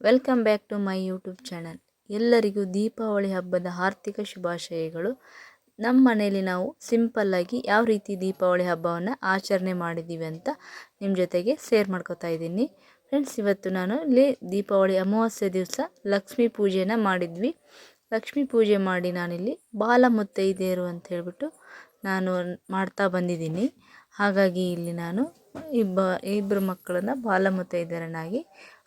Welcome back to my YouTube channel. ಎಲ್ಲರಿಗೂ ದೀಪಾವಳಿ ಹಬ್ಬದ ಆರ್ಥಿಕ ಶುಭಾಶಯಗಳು. ನಮ್ಮ ಮನೆಯಲ್ಲಿ ನಾವು ಸಿಂಪಲ್ಲಾಗಿ ಯಾವ ರೀತಿ ದೀಪಾವಳಿ ಹಬ್ಬವನ್ನು ಆಚರಣೆ ಮಾಡಿದ್ದೀವಿ ಅಂತ ನಿಮ್ಮ ಜೊತೆಗೆ ಶೇರ್ ಮಾಡ್ಕೋತಾ ಇದ್ದೀನಿ. ಫ್ರೆಂಡ್ಸ್ ಇವತ್ತು ನಾನು ಇಲ್ಲಿ ದೀಪಾವಳಿ ಅಮಾವಾಸ್ಯೆ ದಿವಸ ಲಕ್ಷ್ಮೀ ಪೂಜೆನ ಮಾಡಿದ್ವಿ. ಲಕ್ಷ್ಮೀ ಪೂಜೆ ಮಾಡಿ ನಾನಿಲ್ಲಿ ಬಾಲ ಮುತ್ತೈದೆಯರು ಅಂತ ಹೇಳ್ಬಿಟ್ಟು ನಾನು ಮಾಡ್ತಾ ಬಂದಿದ್ದೀನಿ. ಹಾಗಾಗಿ ಇಲ್ಲಿ ನಾನು ಇಬ್ಬ ಇಬ್ಬರು ಮಕ್ಕಳನ್ನು ಬಾಲ ಮುತ್ತೈದೆಯರನ್ನಾಗಿ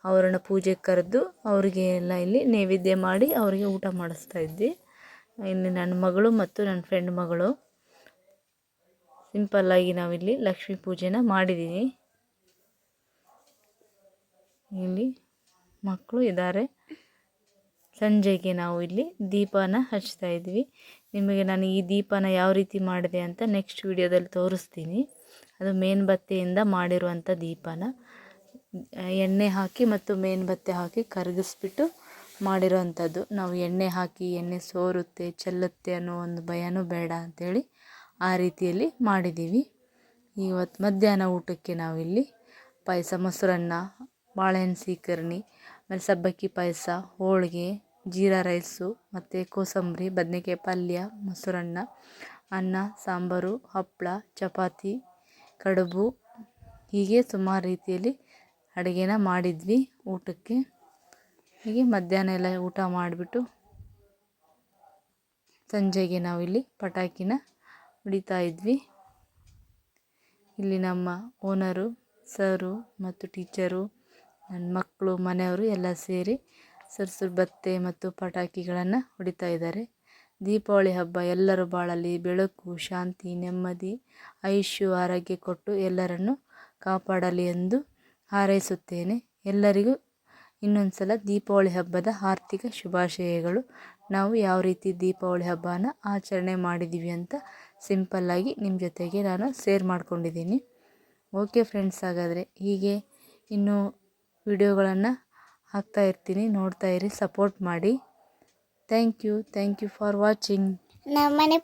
ಅವರನ್ನು ಪೂಜೆಗೆ ಕರೆದು ಅವರಿಗೆ ಎಲ್ಲ ಇಲ್ಲಿ ನೈವೇದ್ಯ ಮಾಡಿ ಅವರಿಗೆ ಊಟ ಮಾಡಿಸ್ತಾ ಇದ್ವಿ. ಇಲ್ಲಿ ನನ್ನ ಮಗಳು ಮತ್ತು ನನ್ನ ಫ್ರೆಂಡ್ ಮಗಳು. ಸಿಂಪಲ್ಲಾಗಿ ನಾವಿಲ್ಲಿ ಲಕ್ಷ್ಮೀ ಪೂಜೆನ ಮಾಡಿದ್ದೀನಿ ಇಲ್ಲಿ ಮಕ್ಕಳು ಇದ್ದಾರೆ ಸಂಜೆಗೆ ನಾವು ಇಲ್ಲಿ ದೀಪನ ಹಚ್ತಾ ಇದ್ವಿ. ನಿಮಗೆ ನಾನು ಈ ದೀಪನ ಯಾವ ರೀತಿ ಮಾಡಿದೆ ಅಂತ ನೆಕ್ಸ್ಟ್ ವಿಡಿಯೋದಲ್ಲಿ ತೋರಿಸ್ತೀನಿ. ಅದು ಮೇನ್ಬತ್ತಿಯಿಂದ ಮಾಡಿರುವಂಥ ದೀಪನ. ಎಣ್ಣೆ ಹಾಕಿ ಮತ್ತು ಮೇನ್ಬತ್ತಿ ಹಾಕಿ ಕರಗಿಸ್ಬಿಟ್ಟು ಮಾಡಿರೋವಂಥದ್ದು ನಾವು ಎಣ್ಣೆ ಹಾಕಿ, ಎಣ್ಣೆ ಸೋರುತ್ತೆ, ಚೆಲ್ಲುತ್ತೆ ಅನ್ನೋ ಒಂದು ಭಯನೂ ಬೇಡ ಅಂಥೇಳಿ ಆ ರೀತಿಯಲ್ಲಿ ಮಾಡಿದ್ದೀವಿ. ಇವತ್ತು ಮಧ್ಯಾಹ್ನ ಊಟಕ್ಕೆ ನಾವಿಲ್ಲಿ ಪಾಯಸ, ಮೊಸರನ್ನ, ಬಾಳೆಹಣ್ಣು ಸೀಕರ್ಣಿ ಆಮೇಲೆ ಸಬ್ಬಕ್ಕಿ ಪಾಯಸ, ಹೋಳಿಗೆ, ಜೀರಾ ರೈಸು, ಮತ್ತು ಕೋಸಂಬರಿ, ಬದನೆಕಾಯಿ ಪಲ್ಯ, ಮೊಸರನ್ನ, ಅನ್ನ, ಸಾಂಬಾರು ಹಪ್ಪಳ ಚಪಾತಿ, ಕಡುಬು ಹೀಗೆ ಸುಮಾರು ರೀತಿಯಲ್ಲಿ ಅಡುಗೆನ ಮಾಡಿದ್ವಿ ಊಟಕ್ಕೆ. ಹೀಗೆ ಮಧ್ಯಾಹ್ನ ಎಲ್ಲ ಊಟ ಮಾಡಿಬಿಟ್ಟು ಸಂಜೆಗೆ ನಾವು ಇಲ್ಲಿ ಪಟಾಕಿನ ಹೊಡಿತಾ ಇದ್ವಿ. ಇಲ್ಲಿ ನಮ್ಮ ಓನರು, ಸರು ಮತ್ತು ಟೀಚರು ನನ್ನ ಮಕ್ಕಳು, ಮನೆಯವರು ಎಲ್ಲ ಸೇರಿ ಸುರ್ಸುರು ಬತ್ತೆ ಮತ್ತು ಪಟಾಕಿಗಳನ್ನು ಹೊಡಿತಾ ಇದ್ದಾರೆ. ದೀಪಾವಳಿ ಹಬ್ಬ ಎಲ್ಲರ ಬಾಳಲ್ಲಿ ಬೆಳಕು, ಶಾಂತಿ, ನೆಮ್ಮದಿ ಆಯುಷ್ಯ ಆರೋಗ್ಯ ಕೊಟ್ಟು ಎಲ್ಲರನ್ನು ಕಾಪಾಡಲಿ ಎಂದು ಹಾರೈಸುತ್ತೇನೆ. ಎಲ್ಲರಿಗೂ ಇನ್ನೊಂದು ಸಲ ದೀಪಾವಳಿ ಹಬ್ಬದ ಆರ್ಥಿಕ ಶುಭಾಶಯಗಳು. ನಾವು ಯಾವ ರೀತಿ ದೀಪಾವಳಿ ಹಬ್ಬನ ಆಚರಣೆ ಮಾಡಿದ್ದೀವಿ ಅಂತ ಸಿಂಪಲ್ಲಾಗಿ ನಿಮ್ಮ ಜೊತೆಗೆ ನಾನು ಶೇರ್ ಮಾಡ್ಕೊಂಡಿದ್ದೀನಿ. ಓಕೆ ಫ್ರೆಂಡ್ಸ್, ಹಾಗಾದರೆ ಹೀಗೆ ಇನ್ನೂ ವಿಡಿಯೋಗಳನ್ನು ಹಾಕ್ತಾ ಇರ್ತೀನಿ. ನೋಡ್ತಾ ಇರಿ, ಸಪೋರ್ಟ್ ಮಾಡಿ. Thank you thank you for watching. ನಮ್ಮ ಮನೆ